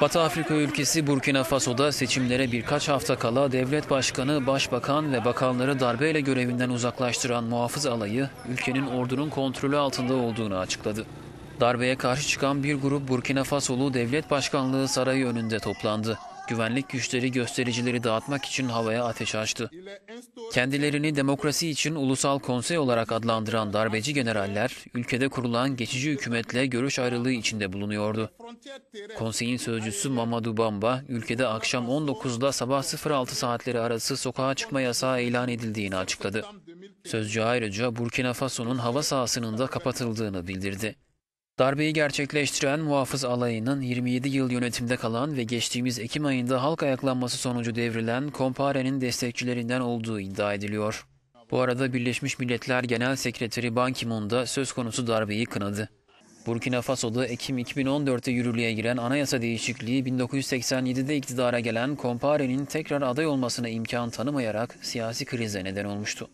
Batı Afrika ülkesi Burkina Faso'da seçimlere birkaç hafta kala devlet başkanı, başbakan ve bakanları darbeyle görevinden uzaklaştıran muhafız alayı ülkenin ordunun kontrolü altında olduğunu açıkladı. Darbeye karşı çıkan bir grup Burkina Fasolu Devlet Başkanlığı Sarayı önünde toplandı. Güvenlik güçleri göstericileri dağıtmak için havaya ateş açtı. Kendilerini demokrasi için ulusal konsey olarak adlandıran darbeci generaller, ülkede kurulan geçici hükümetle görüş ayrılığı içinde bulunuyordu. Konseyin sözcüsü Mamadou Bamba, ülkede akşam 19'da sabah 06 saatleri arası sokağa çıkma yasağı ilan edildiğini açıkladı. Sözcü ayrıca Burkina Faso'nun hava sahasının da kapatıldığını bildirdi. Darbeyi gerçekleştiren muhafız alayının 27 yıl yönetimde kalan ve geçtiğimiz Ekim ayında halk ayaklanması sonucu devrilen Kompare'nin destekçilerinden olduğu iddia ediliyor. Bu arada Birleşmiş Milletler Genel Sekreteri Ban Ki-moon da söz konusu darbeyi kınadı. Burkina Faso'da Ekim 2014'te yürürlüğe giren anayasa değişikliği 1987'de iktidara gelen Kompare'nin tekrar aday olmasına imkan tanımayarak siyasi krize neden olmuştu.